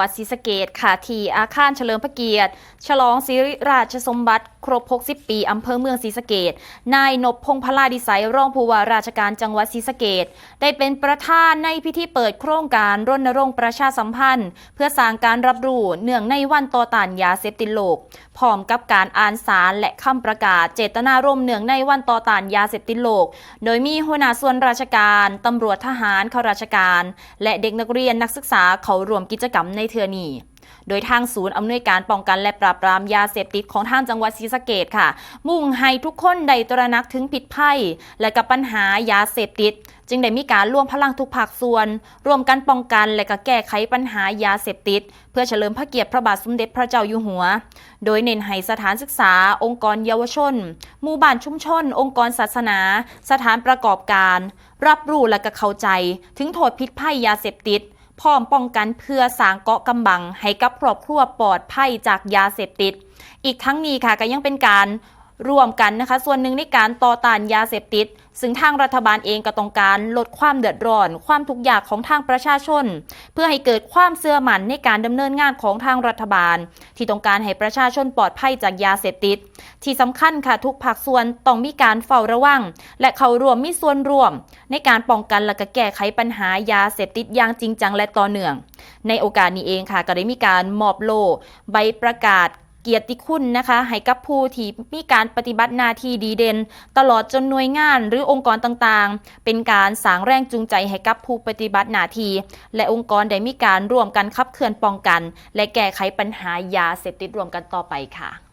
วัดศรีสะเกดค่ะ ที่อาคารเฉลิมพระเกียรติ ฉลองสิริราชสมบัติ ครบ 60 ปี อำเภอเมืองศรีสะเกดนายนพพงพลาดิสัยรองผู้ว่าราชการจังหวัดศรีสะเกดได้เป็นประธานในพิธีเปิดโครงการรณรงค์ประชาสัมพันธ์ เพื่อสร้างการรับรู้เนื่องในวันต่อต้านยาเสพติดโลกพร้อมกับการอ่านสารและคำประกาศเจตนารมณ์เนื่องในวันต่อต้านยาเสพติดโลก โดยมีหัวหน้าส่วนราชการตำรวจทหารข้าราชการ และเด็กนักเรียนนักศึกษาเขาร่วมกิจกรรมในเทือนีโดยทางศูนย์อำนวยการป้องกันและปราบปรามยาเสพติดของทางจังหวัดศรีสะเกดค่ะ มุ่งให้ทุกคนได้ตระหนักถึงผิดภัย และกับปัญหายาเสพติด จึงได้มีการร่วมพลังทุกภาคส่วน ร่วมกันป้องกันและก็แก้ไขปัญหายาเสพติด เพื่อเฉลิมพระเกียรติพระบาทสมเด็จพระเจ้าอยู่หัว โดยเน้นให้สถานศึกษา องค์กรเยาวชน หมู่บ้านชุมชน องค์กรศาสนา สถานประกอบการ รับรู้และก็เข้าใจ ถึงโทษพิษภัยยาเสพติด พร้อมป้องกันเพื่อสางเกาะกำบัง ให้กับครอบครัวปลอดภัยจากยาเสพติด อีกทั้งนี้ค่ะก็ยังเป็นการ ร่วมกันนะคะ ส่วนหนึ่งในการต่อต้านยาเสพติด ซึ่งทางรัฐบาลเองก็ต้องการลดความเดือดร้อน ความทุกข์ยากของทางประชาชน เพื่อให้เกิดความเสื่อมั่นในการดำเนินงานของทางรัฐบาล ที่ต้องการให้ประชาชนปลอดภัยจากยาเสพติด ที่สำคัญค่ะทุกภาคส่วนต้องมีการเฝ้าระวัง และเข้าร่วมมีส่วนร่วม ในการป้องกันและก็แก้ไขปัญหายาเสพติดอย่างจริงจังและต่อเนื่อง ในโอกาสนี้เองค่ะก็ได้มีการมอบโล่ใบประกาศ เกียรติคุณนะคะให้กับผู้ที่มีการปฏิบัติหน้าที่ดีเด่น ตลอดจนหน่วยงานหรือองค์กรต่างๆ เป็นการสร้างแรงจูงใจให้กับผู้ปฏิบัติหน้าที่และองค์กรได้มีการร่วมกันขับเคลื่อนป้องกัน และแก้ไขปัญหายาเสพติดรวมกันต่อไปค่ะ